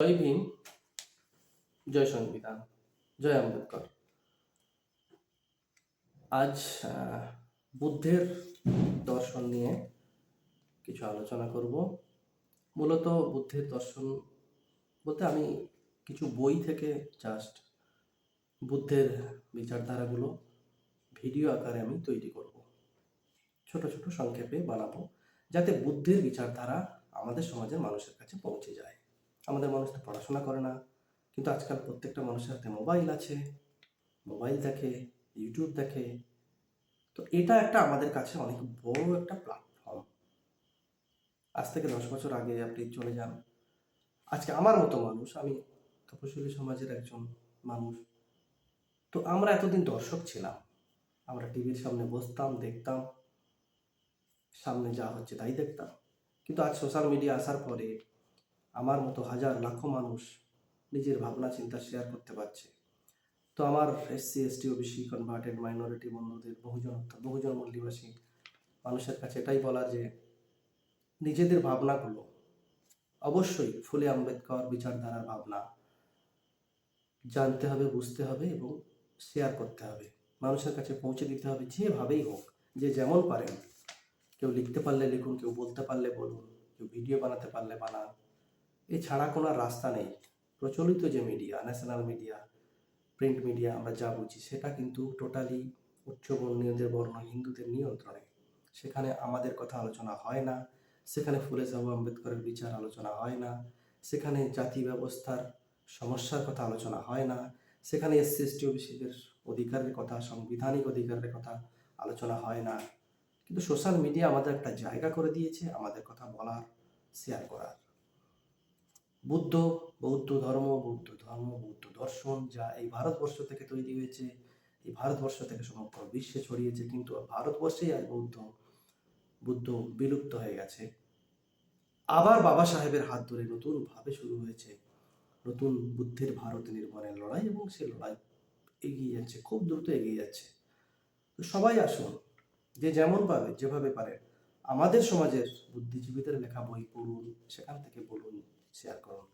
জয় ভীম জয় সংবিধান, জয় আম্বেদকর। আজ বুদ্ধের দর্শন নিয়ে কিছু আলোচনা করব। মূলত বুদ্ধের দর্শন বলতে আমি কিছু বই থেকে জাস্ট বুদ্ধের বিচারধারাগুলো ভিডিও আকারে আমি তৈরি করব। ছোট ছোট সংক্ষেপে বানাবো যাতে বুদ্ধের বিচারধারা আমাদের সমাজের মানুষের কাছে পৌঁছে যায়। আমাদের মানুষ তো পড়াশোনা করে না। কিন্তু আজকাল প্রত্যেকটা মানুষের হাতে মোবাইল আছে মোবাইল দেখে ইউটিউব দেখে। তো এটা একটা আমাদের কাছে অনেক বড় একটা প্ল্যাটফর্ম আজ থেকে দশ বছর আগে আপনি চলে যান। আজকে আমার মতো মানুষ, আমি তপশিলি সমাজের একজন মানুষ। তো আমরা এতদিন দর্শক ছিলাম। আমরা টিভির সামনে বসতাম, দেখতাম। সামনে যা হচ্ছে তাই দেখতাম। কিন্তু আজ সোশ্যাল মিডিয়া আসার পরে আমার মতো হাজার লাখো মানুষ নিজের ভাবনা, চিন্তা শেয়ার করতে পারছে। তো আমার SC ST OBC converted minority বন্ধুদের, বহুজন বহুজন মূল্যবাসী মানুষের কাছে এটাই বলা যে নিজেদের ভাবনাগুলো অবশ্যই ফুলে আম্বেদকর বিচারধারার ভাবনা জানতে হবে, বুঝতে হবে এবং শেয়ার করতে হবে। মানুষের কাছে পৌঁছে দিতে হবে যেভাবেই হোক, যে যেমন পারেন। কেউ লিখতে পারলে লিখুন, কেউ বলতে পারলে বলুন, কেউ ভিডিও বানাতে পারলে বানান। এছাড়া কোনো রাস্তা নেই। প্রচলিত যে media national media print media আমরা যা বুঝি, সেটা কিন্তু টোটালি উচ্চবর্ণীয়দের বর্ণ হিন্দুদের নিয়ন্ত্রণে। সেখানে আমাদের কথা আলোচনা হয় না, সেখানে ফুলে সাহু আম্বেদকরের বিচার আলোচনা হয় না, সেখানে জাতি ব্যবস্থার সমস্যার কথা আলোচনা হয় না, সেখানে এসসি এসটি ওবিসিদের অধিকারের কথা, সাংবিধানিক অধিকারের কথা আলোচনা হয় না। কিন্তু সোশ্যাল মিডিয়া আমাদের একটা জায়গা করে দিয়েছে, আমাদের কথা বলার শেয়ার করার। বুদ্ধ, বৌদ্ধ ধর্ম বৌদ্ধ ধর্ম, বৌদ্ধ দর্শন যা এই ভারতবর্ষ থেকে তৈরি হয়েছে, এই ভারতবর্ষ থেকে সমগ্র বিশ্বে ছড়িয়েছে, কিন্তু ভারতবর্ষেই আজ বৌদ্ধ, বুদ্ধ বিলুপ্ত হয়ে গেছে। আবার বাবা সাহেবের হাত ধরে নতুনভাবে শুরু হয়েছে। নতুন বুদ্ধের ভারত নির্মাণের লড়াই এবং সে লড়াই এগিয়ে যাচ্ছে, খুব দ্রুত এগিয়ে যাচ্ছে। তো সবাই আসুন, যে যেমন পাবে যেভাবে পারে। আমাদের সমাজের বুদ্ধিজীবীদের লেখা বই পড়ুন, সেখান থেকে বলুন শেয়ার করুন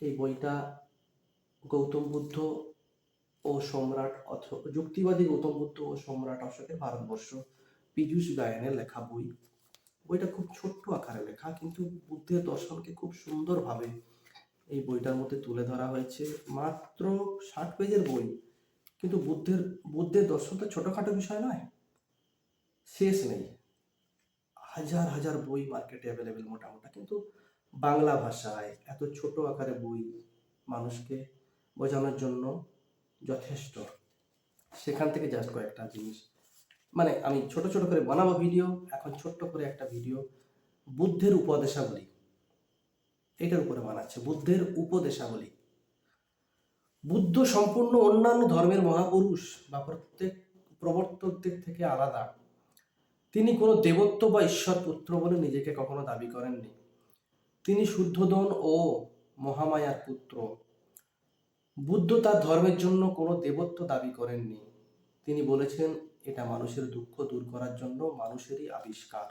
এই বইটা গৌতম বুদ্ধ ও সম্রাট অথবা যুক্তিবাদী গৌতম বুদ্ধ ও সম্রাট অশোকের ভারতবর্ষ, পীযূষ গায়নের লেখা বই। বইটা খুব ছোট্ট আকারে লেখা, কিন্তু বুদ্ধের দর্শনকে খুব সুন্দরভাবে এই বইটার মধ্যে তুলে ধরা হয়েছে। মাত্র ষাট পেজের বই, কিন্তু বুদ্ধের বুদ্ধের দর্শন তো ছোটখাটো বিষয় নয়। শেষ নেই। হাজার হাজার বই মার্কেটে অ্যাভেলেবেল মোটামুটি, কিন্তু বাংলা ভাষায় এত ছোট আকারে বই মানুষকে বোঝানোর জন্য যথেষ্ট। সেখান থেকে জাস্ট কয়েকটা জিনিস। মানে আমি ছোট ছোট করে বানাবো ভিডিও, এখন ছোট্ট করে একটা ভিডিও বুদ্ধের উপদেশাবলী। এটার উপরে বানাচ্ছে, বুদ্ধের উপদেশাবলী। বুদ্ধ সম্পূর্ণ অন্যান্য ধর্মের মহাপুরুষ বা প্রত্যেক প্রবর্তকদের থেকে আলাদা। তিনি কোনো দেবত্ব বা ঈশ্বর পুত্র বলে নিজেকে কখনো দাবি করেননি। তিনি শুদ্ধোধন ও মহামায়ার পুত্র। বুদ্ধ তার ধর্মের জন্য কোনো দেবত্ব দাবি করেননি। তিনি বলেছেন, এটা মানুষের দুঃখ দূর করার জন্য মানুষেরই আবিষ্কার।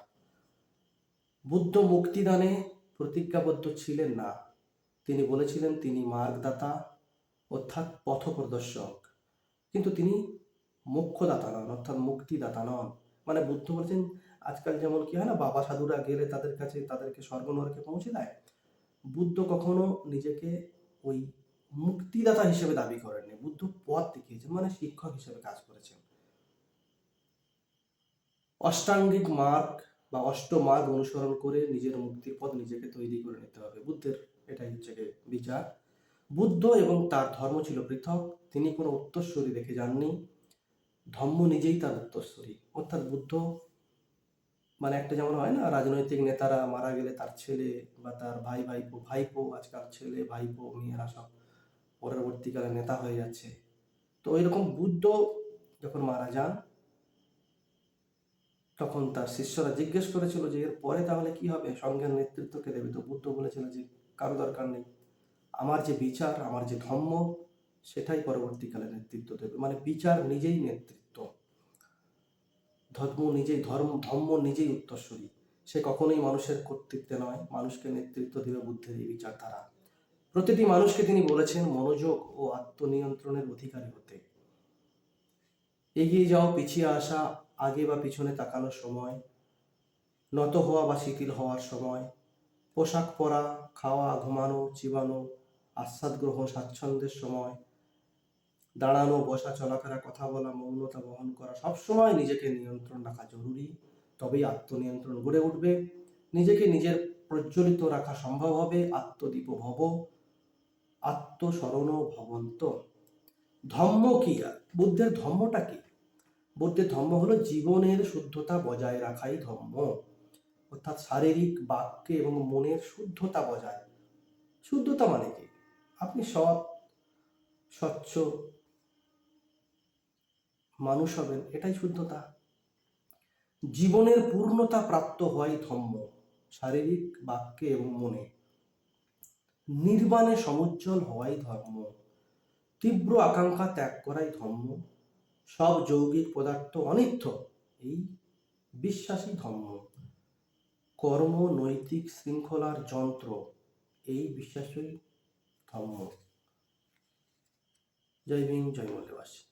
বুদ্ধ মুক্তিদানে প্রতিজ্ঞাবদ্ধ ছিলেন না। তিনি বলেছিলেন, তিনি মার্গদাতা, অর্থাৎ পথপ্রদর্শক। কিন্তু তিনি মোক্ষদাতা নন, অর্থাৎ মুক্তিদাতা নন। মানে বুদ্ধ বলছেন আজকাল যেমন কি হয় না, বাবা সাধুরা গেলে তাদের কাছে, তাদেরকে স্বর্গ নরকে পৌঁছে দেয়। বুদ্ধ কখনো নিজেকে ওই মুক্তিদাতা হিসেবে দাবি করেননি। বুদ্ধ পথ দেখিয়েছেন মানে শিক্ষক হিসেবে কাজ করেছেন। অষ্টাঙ্গিক মার্গ বা অষ্টমার্গ অনুসরণ করে নিজের মুক্তির পথ নিজেকে তৈরি করে নিতে হবে। বুদ্ধের এটাই হচ্ছে বিচার। বুদ্ধ এবং তার ধর্ম ছিল পৃথক, তিনি কোনো উত্তরস্বরী রেখে যাননি। ধর্ম নিজেই তার উত্তরস্বরী অর্থাৎ বুদ্ধ মানে একটা যেমন হয় না, রাজনৈতিক নেতারা মারা গেলে তার ছেলে বা তার ভাই, ভাইপো ভাইপো, আজকাল ছেলে, ভাইপো, মেয়েরা সব পরবর্তীকালে নেতা হয়ে যাচ্ছে। তো ওই রকম বুদ্ধ যখন মারা যান, তখন তার শিষ্যরা জিজ্ঞেস করেছিল যে, এর পরে তাহলে কি হবে? সঙ্ঘের নেতৃত্বকে দেবে? তো বুদ্ধ বলেছিল যে, কারও দরকার নেই। আমার যে বিচার, আমার যে ধর্ম, সেটাই পরবর্তীকালে নেতৃত্ব দেবে। মানে বিচার নিজেই নেতৃত্ব। ধর্ম নিজেই ধর্ম ধর্ম নিজেই উত্তরসূরি। সে কখনোই মানুষের কর্তৃত্বে নয়, মানুষকে নেতৃত্ব দেবে বুদ্ধের এই বিচারধারা। প্রতিটি মানুষকে তিনি বলেছেন মনোযোগ ও আত্মনিয়ন্ত্রণের অধিকারী হতে। এগিয়ে যাও, পিছিয়ে আসা, আগে বা পিছনে তাকানোর সময়, নত হওয়া বা শিথিল হওয়ার সময়, পোশাক পরা, খাওয়া, ঘুমানো, চিবানো, আস্বাদ গ্রহণ, স্বাচ্ছন্দ্যের সময় দাঁড়ানো, বসা, চলাফেরা, কথা বলা, মৌনতা বহন করা, সবসময় নিজেকে নিয়ন্ত্রণ রাখা জরুরি। তবেই আত্মনিয়ন্ত্রণ গড়ে উঠবে। নিজেকে নিজের প্রজ্বলিত রাখা সম্ভব হবে। আত্মদীপ ভব আত্মস্মরণ ভবন্ত। ধম্ম কি? বুদ্ধের ধর্মটা কি? বুদ্ধের ধর্ম হলো জীবনের শুদ্ধতা বজায় রাখাই ধর্ম অর্থাৎ শারীরিক বাক্যে এবং মনের শুদ্ধতা বজায়। শুদ্ধতা মানে কি? আপনি সৎ, স্বচ্ছ মানুষ হবেন, এটাই শুদ্ধতা। জীবনের পূর্ণতা প্রাপ্ত হয় ধম্ম, শারীরিক বাক্যে এবং মনে। নির্বাণে সমুজ্জ্বল হওয়াই ধর্ম। তীব্র আকাঙ্ক্ষা ত্যাগ করাই ধর্ম। সব যৌগিক পদার্থ অনিত্য, এই বিশ্বাসী ধর্ম। কর্ম, নৈতিক শৃঙ্খলার যন্ত্র, এই বিশ্বাসই ধর্ম। জয় ভীম, জয় মল্লিবাসী